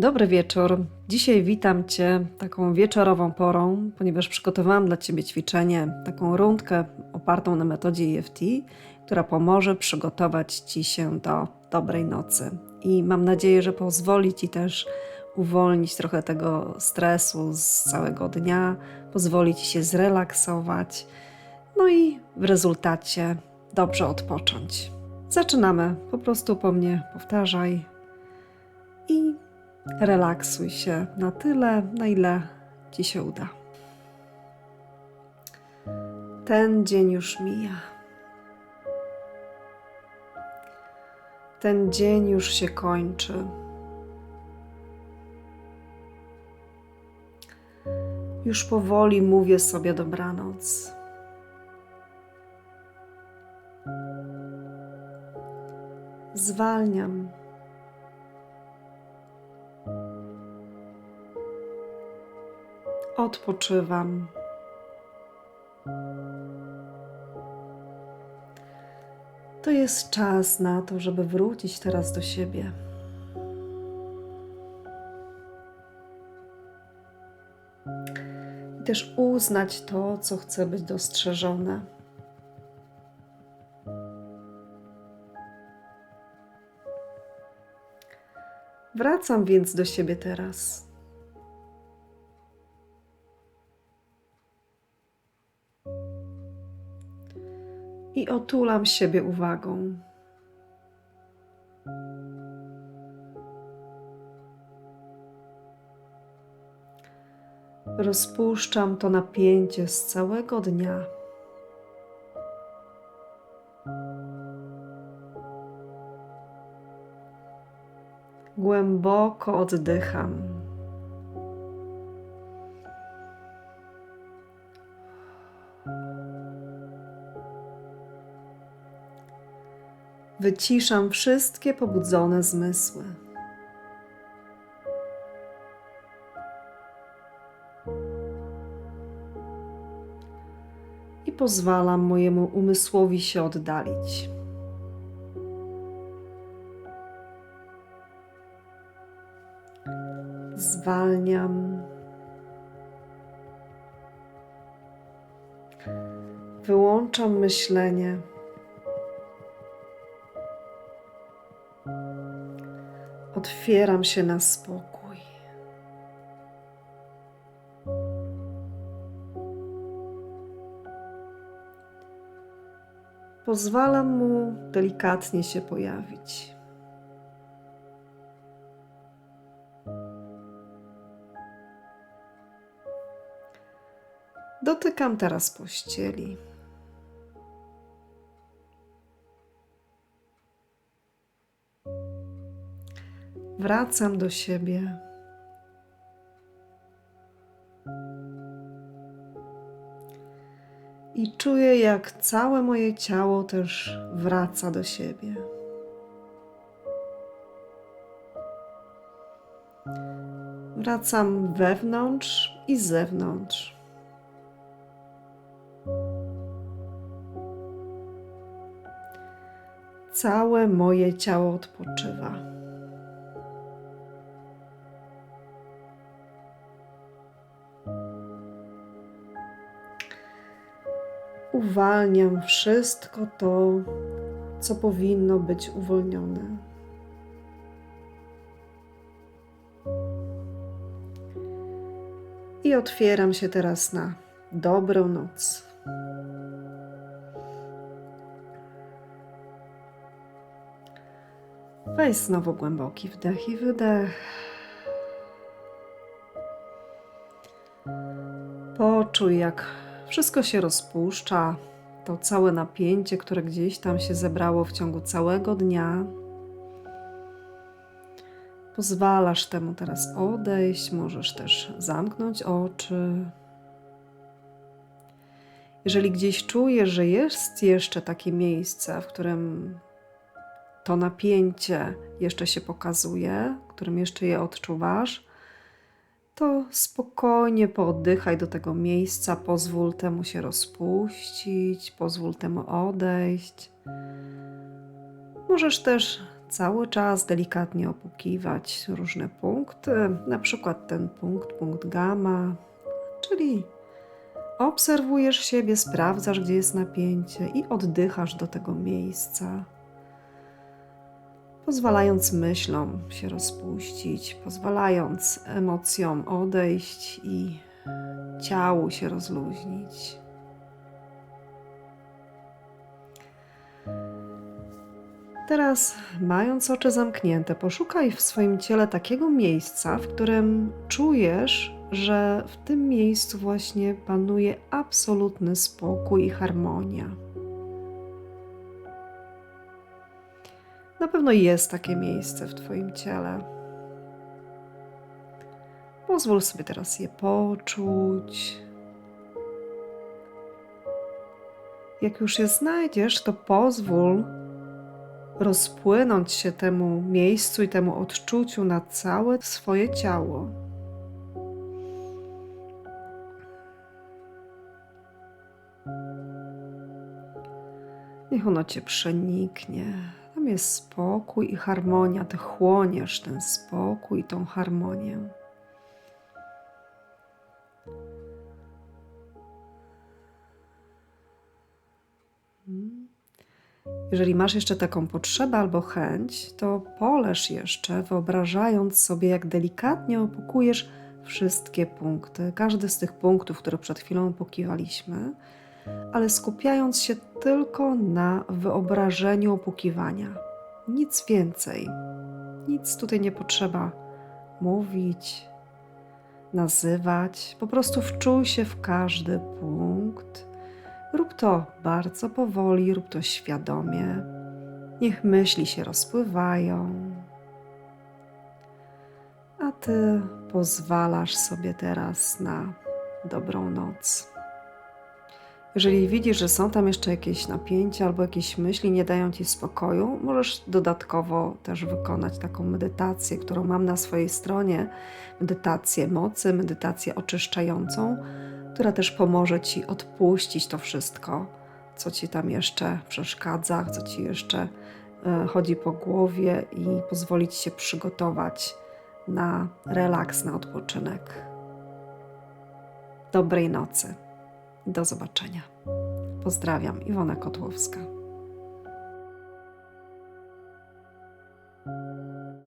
Dobry wieczór. Dzisiaj witam Cię taką wieczorową porą, ponieważ przygotowałam dla Ciebie ćwiczenie, taką rundkę opartą na metodzie EFT, która pomoże przygotować Ci się do dobrej nocy. I mam nadzieję, że pozwoli Ci też uwolnić trochę tego stresu z całego dnia, pozwoli Ci się zrelaksować, no i w rezultacie dobrze odpocząć. Zaczynamy. Po prostu po mnie powtarzaj relaksuj się na tyle, na ile ci się uda. Ten dzień już mija. Ten dzień już się kończy. Już powoli mówię sobie dobranoc. Zwalniam. Odpoczywam. To jest czas na to, żeby wrócić teraz do siebie. I też uznać to, co chce być dostrzeżone. Wracam więc do siebie teraz. I otulam siebie uwagą. Rozpuszczam to napięcie z całego dnia. Głęboko oddycham. Wyciszam wszystkie pobudzone zmysły. I pozwalam mojemu umysłowi się oddalić. Zwalniam. Wyłączam myślenie. Otwieram się na spokój. Pozwalam mu delikatnie się pojawić. Dotykam teraz pościeli. Wracam do siebie. I czuję, jak całe moje ciało też wraca do siebie. Wracam wewnątrz i zewnątrz. Całe moje ciało odpoczywa. Uwalniam wszystko to, co powinno być uwolnione. I otwieram się teraz na dobrą noc. Weź znowu głęboki wdech i wydech. Poczuj, jak wszystko się rozpuszcza, to całe napięcie, które gdzieś tam się zebrało w ciągu całego dnia. Pozwalasz temu teraz odejść, możesz też zamknąć oczy. Jeżeli gdzieś czujesz, że jest jeszcze takie miejsce, w którym to napięcie jeszcze się pokazuje, w którym jeszcze je odczuwasz, to spokojnie pooddychaj do tego miejsca, pozwól temu się rozpuścić, pozwól temu odejść. Możesz też cały czas delikatnie opukiwać różne punkty, na przykład ten punkt, punkt gamma, czyli obserwujesz siebie, sprawdzasz, gdzie jest napięcie i oddychasz do tego miejsca, pozwalając myślom się rozpuścić, pozwalając emocjom odejść i ciału się rozluźnić. Teraz, mając oczy zamknięte, poszukaj w swoim ciele takiego miejsca, w którym czujesz, że w tym miejscu właśnie panuje absolutny spokój i harmonia. Na pewno jest takie miejsce w Twoim ciele. Pozwól sobie teraz je poczuć. Jak już je znajdziesz, to pozwól rozpłynąć się temu miejscu i temu odczuciu na całe swoje ciało. Niech ono cię przeniknie. Jest spokój i harmonia. Ty chłoniesz ten spokój i tą harmonię. Jeżeli masz jeszcze taką potrzebę albo chęć, to poleż jeszcze, wyobrażając sobie, jak delikatnie opukujesz wszystkie punkty, każdy z tych punktów, które przed chwilą opukiwaliśmy, ale skupiając się tylko na wyobrażeniu opukiwania. Nic więcej. Nic tutaj nie potrzeba mówić, nazywać. Po prostu wczuj się w każdy punkt Rób to bardzo powoli, rób to świadomie. Niech myśli się rozpływają, a ty pozwalasz sobie teraz na dobrą noc. Jeżeli widzisz, że są tam jeszcze jakieś napięcia albo jakieś myśli nie dają ci spokoju, możesz dodatkowo też wykonać taką medytację, którą mam na swojej stronie medytację mocy, medytację oczyszczającą która też pomoże Ci odpuścić to wszystko, co Ci tam jeszcze przeszkadza, co Ci jeszcze e, chodzi po głowie i pozwolić się przygotować na relaks, na odpoczynek. Dobrej nocy. Do zobaczenia. Pozdrawiam, Iwona Kotłowska.